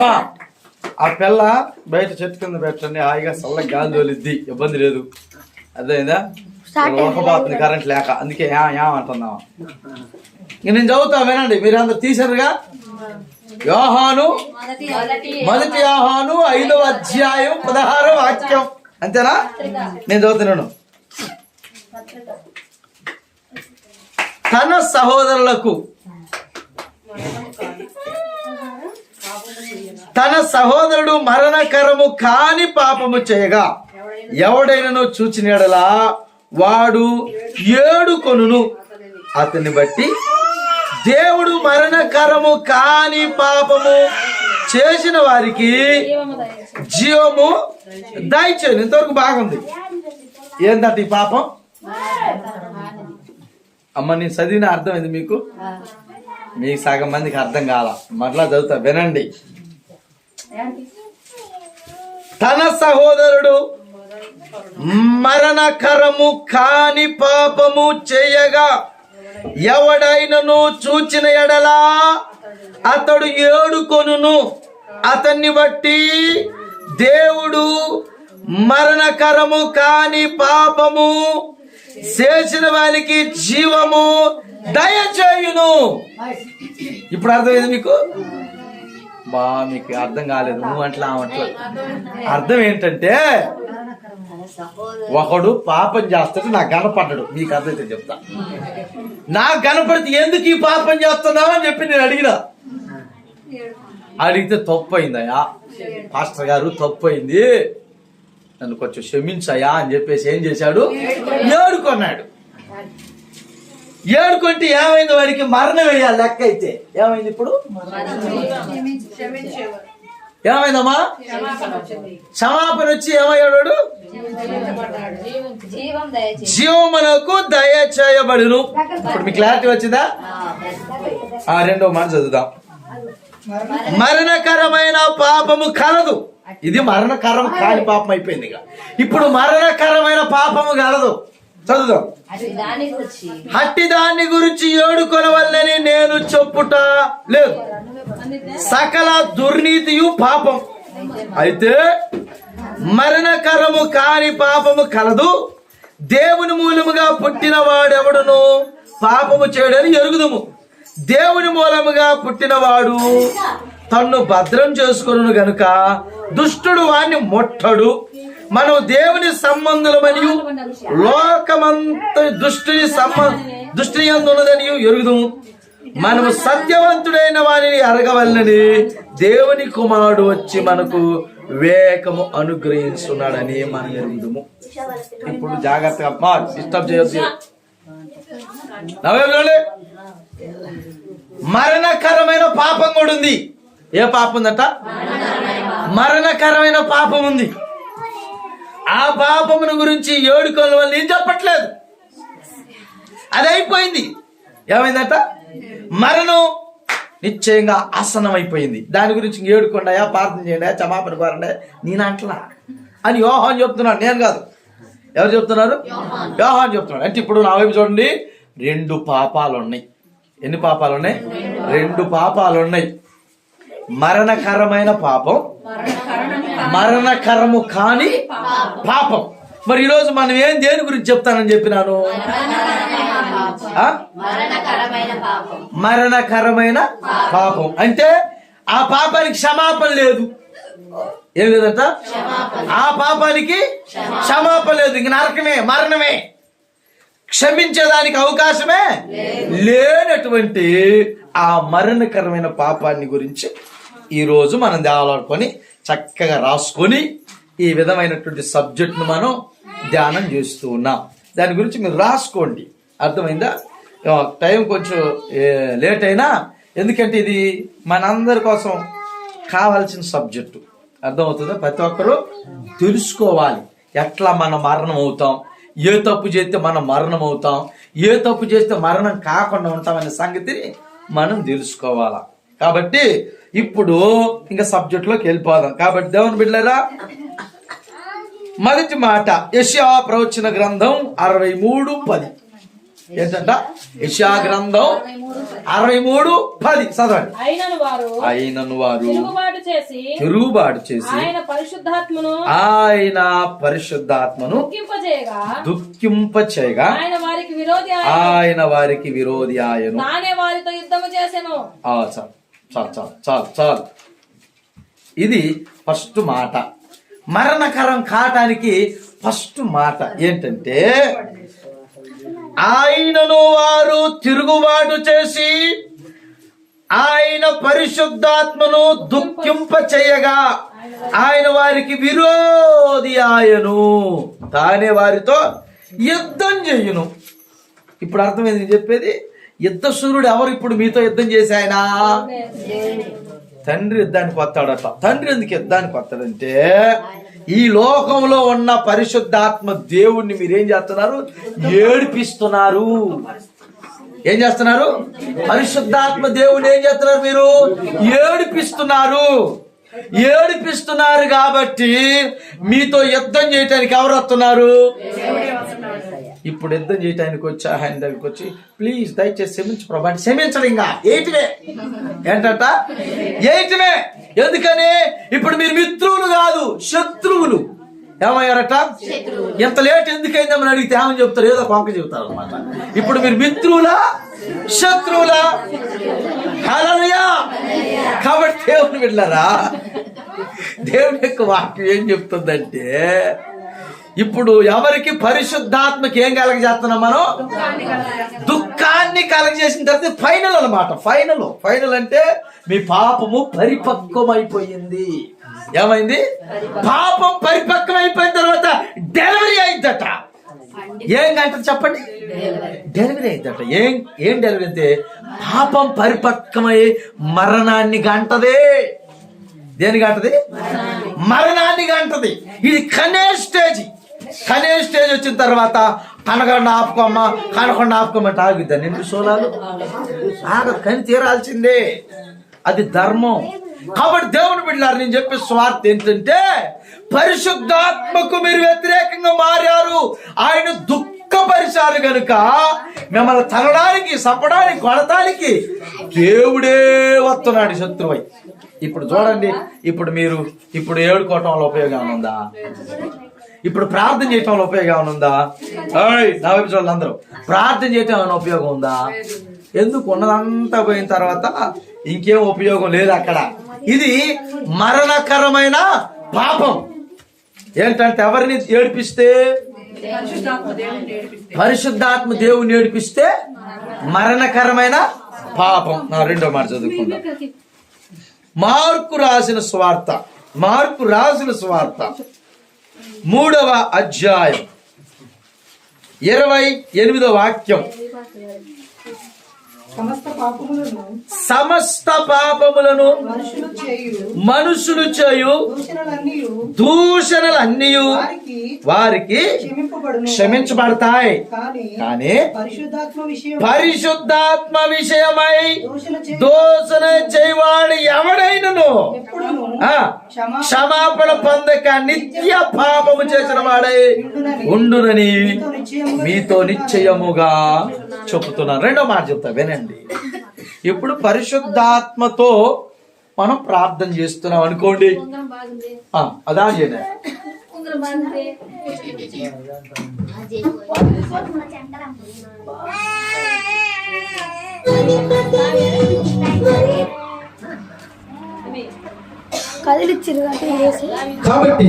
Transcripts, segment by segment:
ఆ పిల్ల బయట చెట్టు కింద పెట్టండి హాయిగా చల్ల గాలి తోలిద్ది ఇబ్బంది లేదు. అదేందా ఉడకబోతుంది కరెంట్ లేక అందుకే యా యా నేను చదువుతా వినండి మీరందరూ తీసారుగా యోహాను మొదటి యోహాను ఐదవ అధ్యాయం పదహారవ వాక్యం. అంతేనా? నేను చదువుతున్నాను తన సహోదరులకు తన సహోదరుడు మరణకరము కాని పాపము చేయగా ఎవడైనను చూచినడలా వాడు ఏడు కొనును. అతన్ని బట్టి దేవుడు మరణకరము కాని పాపము చేసిన వారికి జీవము దయచేయను. ఇంతవరకు బాగుంది. ఏంటంట ఈ పాపం? అమ్మ నేను చదివిన అర్థమైంది మీకు? మీకు సగం మందికి అర్థం కాల మరలా చదువుతా వినండి. తన సహోదరుడు మరణకరము కాని పాపము చేయగా ఎవడైనను చూచిన ఎడలా అతడు ఏడుకొనును. అతన్ని బట్టి దేవుడు మరణకరము కాని పాపము చేసిన వారికి జీవము దయచేయును. ఇప్పుడు అర్థమైంది మీకు? బా మీకు అర్థం కాలేదు. నువ్వు అట్లా అట్లా. అర్థం ఏంటంటే ఒకడు పాపం చేస్తాడు నాకు కనపడ్డాడు. మీకు అర్థమైతే చెప్తా. నాకు కనపడితే ఎందుకు ఈ పాపం చేస్తున్నావు అని చెప్పి నేను అడిగిన. అడిగితే తప్పు అయిందయ్యా పాస్టర్ గారు తప్పు అయింది నన్ను కొంచెం క్షమించయ్యా అని చెప్పేసి ఏం చేశాడు? ఏడుకొన్నాడు. ఏడుకుంటే ఏమైంది వాడికి? మరణం వేయాలి లెక్క అయితే ఏమైంది ఇప్పుడు? ఏమైందమ్మా? క్షమాపణ వచ్చి ఏమయ్యాడు? జీవమునకు దయ చేయబడును. ఇప్పుడు మీ క్లారిటీ వచ్చిందా? ఆ రెండో మాట చదువుదాం. మరణకరమైన పాపము కలదు. ఇది మరణకరం కాని పాపం అయిపోయింది ఇక. ఇప్పుడు మరణకరమైన పాపము కలదు. చదువుదాం. గురించి హట్టి దాన్ని గురించి ఏడుకొనవల్లని నేను చెప్పుట లేదు. సకల దుర్నీతియు పాపం. అయితే మరణకరము కాని పాపము కలదు. దేవుని మూలముగా పుట్టిన వాడెవడును పాపము చేయడని ఎరుగుదుము. దేవుని మూలముగా పుట్టినవాడు తన్ను భద్రం చేసుకొను గనుక దుష్టుడు వాణ్ణి ముట్టడు. మనం దేవుని సంబంధులమనియు లోకమంత దుష్టుని సంబ దుష్టుని అందున్నదని ఎరుగుదుము మనము సత్యవంతుడైన వారిని అరగవల్లని దేవుని కుమారుడు వచ్చి మనకు వివేకము అనుగ్రహిస్తున్నాడని మనం ఎరుగుదుము. ఇప్పుడు జాగ్రత్తగా డిస్టర్బ్ చేయొద్దు. మరణకరమైన పాపం కూడా ఉంది. ఏ పాపం ఉందట? మరణకరమైన పాపం ఉంది. ఆ పాపమును గురించి ఏడుకోవడం వల్ల ఏం చెప్పట్లేదు? అది అయిపోయింది ఏమైందట? మరణం నిశ్చయంగా ఆసనం అయిపోయింది దాని గురించి ఇంక ఏడుకోండాయా ప్రార్థన చేయండి క్షమాపణ కోరండి నేను అంటలా అని యోహాన్ చెప్తున్నాడు. నేను కాదు. ఎవరు చెప్తున్నారు? యోహాన్ చెప్తున్నాడు. అంటే ఇప్పుడు నా వైపు చూడండి. రెండు పాపాలు ఉన్నాయి ఎన్ని పాపాలు ఉన్నాయి రెండు పాపాలు ఉన్నాయి మరణకరమైన పాపం మరణకరము కాని పాపం. మరి ఈరోజు మనం ఏం దేని గురించి చెప్తానని చెప్పినాను? మరణకరమైన పాపం. అంటే ఆ పాపానికి క్షమాపణ లేదు. ఏం లేదంట? ఆ పాపానికి క్షమాపణ. లేదు. ఇంక నరకమే మరణమే. క్షమించేదానికి అవకాశమే లేనటువంటి ఆ మరణకరమైన పాపాన్ని గురించి ఈ రోజు మనం దేవాలనుకొని చక్కగా రాసుకొని ఈ విధమైనటువంటి సబ్జెక్ట్ను మనం ధ్యానం చేస్తూ ఉన్నాం. దాని గురించి మీరు రాసుకోండి. అర్థమైందా? టైం కొంచెం లేట్ అయినా ఎందుకంటే ఇది మనందరి కోసం కావాల్సిన సబ్జెక్టు అర్థమవుతుందా? ప్రతి ఒక్కరూ తెలుసుకోవాలి. ఎట్లా మనం మరణం అవుతాం? ఏ తప్పు చేస్తే మనం మరణం అవుతాం? ఏ తప్పు చేస్తే మరణం కాకుండా ఉంటామనే సంగతిని మనం తెలుసుకోవాలా. కాబట్టి ఇప్పుడు ఇంకా సబ్జెక్టులోకి వెళ్ళిపోదాం. కాబట్టి దేవుని బిడ్డలారా మొదటి మాట యశా ప్రవచన గ్రంథం అరవై మూడు పది. ఏంటంట? యెషయా గ్రంథం అరవై మూడు పది. చదవండి. అయినను వారు తిరుగుబాటు చేసి ఆయన పరిశుద్ధాత్మను ఆయన పరిశుద్ధాత్మను దుఃఖింప చేయగా ఆయన వారికి విరోధి ఆయన. వారికి విరోధి ఆయను. వారితో యుద్ధము చేసెను. ఆ, చాలు చాలు చాలు చాలు. ఇది ఫస్ట్ మాట. మరణకరం కాటానికి ఫస్ట్ మాట ఏంటంటే ఆయనను వారు తిరుగుబాటు చేసి ఆయన పరిశుద్ధాత్మను దుఃఖింప చేయగా ఆయన వారికి విరోధి ఆయను. తానే వారితో యుద్ధం చేయును. ఇప్పుడు అర్థమైంది చెప్పేది? యుద్ధ సూర్యుడు ఎవరు ఇప్పుడు మీతో యుద్ధం చేసి ఆయన? తండ్రి యుద్ధానికి వస్తాడట. తండ్రి ఎందుకు యుద్ధానికి వస్తాడంటే ఈ లోకంలో ఉన్న పరిశుద్ధాత్మ దేవుణ్ణి మీరేం చేస్తున్నారు? ఏడిపిస్తున్నారు. ఏం చేస్తున్నారు? పరిశుద్ధాత్మ దేవుని ఏం చేస్తున్నారు మీరు? ఏడిపిస్తున్నారు. ఏడిపిస్తున్నారు కాబట్టి మీతో యుద్ధం చేయటానికి ఎవరు వస్తున్నారు? ఇప్పుడు యుద్ధం చేయటానికి వచ్చి ఆయన దగ్గరికి వచ్చి ప్లీజ్ దయచేసి క్షమించు ప్రభా క్షమించడు ఇంకా. ఏటివే? ఏంటంట? ఏటివే? ఎందుకని? ఇప్పుడు మీరు మిత్రులు కాదు శత్రువులు. ఏమయ్యారట? ఎంత లేట్ ఎందుకైందని అడిగితే ఏమని చెప్తారు? ఏదో కొంక చెబుతారు అనమాట ఇప్పుడు మీరు మిత్రులా శత్రువులా? హల్లెలూయా! కాబట్టి దేవుని వెళ్ళారా దేవుని యొక్క వాక్యం ఏం చెప్తుందంటే ఇప్పుడు ఎవరికి పరిశుద్ధాత్మకి ఏం కలగజేస్తున్నాం మనం? దుఃఖాన్ని కలగజేసిన తర్వాత ఫైనల్ అన్నమాట. ఫైనల్. ఫైనల్ అంటే మీ పాపము పరిపక్వమైపోయింది. ఏమైంది? పాపం పరిపక్వమైపోయిన తర్వాత డెలివరీ అయిందట ఏం గంట చెప్పండి? డెలివరీ అయిందట ఏం ఏం డెలివరీ అయితే పాపం పరిపక్వమై మరణాన్ని గంటదే. దేని గంటది? మరణాన్ని. గంటది. ఇది కనే స్టేజ్. కనే స్టేజ్ వచ్చిన తర్వాత కనకుండా ఆపుకోమ్మ కనకుండా ఆపుకోమంటే ఆగుద్దా? నిండు సోలాలు? ఆగదు కని తీరాల్సిందే. అది ధర్మం. కాబట్టి దేవుని బిడ్డారు నేను చెప్పే స్వార్థ ఏంటంటే పరిశుద్ధాత్మకు మీరు వ్యతిరేకంగా మారారు. ఆయన దుఃఖపరిచారు గనుక మిమ్మల్ని తరడానికి చంపడానికి కొడటానికి దేవుడే వస్తున్నాడు శత్రువై. ఇప్పుడు చూడండి ఇప్పుడు మీరు ఇప్పుడు ఏడుకోవటం వల్ల ఉపయోగం ఉందా? ఇప్పుడు ప్రార్థన చేయటం వల్ల ఉపయోగం ఉందా? నా వైపు అందరూ. ప్రార్థన చేయటం వల్ల ఉపయోగం ఉందా? ఎందుకు ఉన్నదంతా పోయిన తర్వాత ఇంకేం ఉపయోగం లేదు అక్కడ. ఇది మరణకరమైన పాపం. ఏంటంటే ఎవరిని ఏడిపిస్తే? పరిశుద్ధాత్మ దేవుని ఏడిపిస్తే మరణకరమైన పాపం. నా రెండో మాట చదువుకుందాం. మార్కు రాసిన స్వార్థ. మార్కు రాసిన స్వార్థ. మూడవ అధ్యాయం. ఇరవై ఎనిమిదవ వాక్యం. సమస్త పాపములను మనుషులు చేయు దూషణలన్నీ వారికి క్షమించబడతాయి. కానీ పరిశుద్ధాత్మ విషయం పరిశుద్ధాత్మ విషయమై దూషణ చేయ దోషణ చేయవాడు ఎవడైనను? క్షమాపణ పొందక నిత్య పాపము చేసిన వాడై ఉండునని. మీతో నిశ్చయముగా చెబుతున్నాను. రెండో మాట చెప్తా వినండి. ఇప్పుడు పరిశుద్ధాత్మతో మనం ప్రార్థన చేస్తున్నాం అనుకోండి. ఆ, అదా కదిలిచ్చిరు కాబట్టి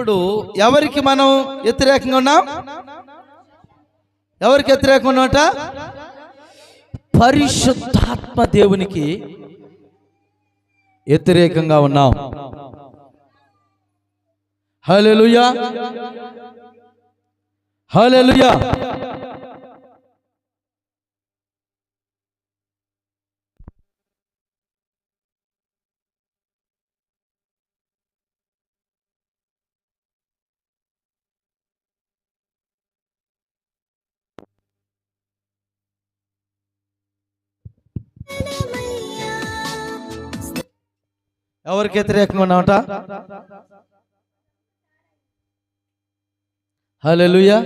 ఇప్పుడు ఎవరికి మనం వ్యతిరేకంగా ఉన్నాం? ఎవరికి వ్యతిరేకంగా ఉన్నట పరిశుద్ధాత్మ దేవునికి వ్యతిరేకంగా ఉన్నాం. హల్లెలూయా. హల్లెలూయా. ఎవరికి వ్యతిరేకంగా ఉన్నామట హల్లెలూయా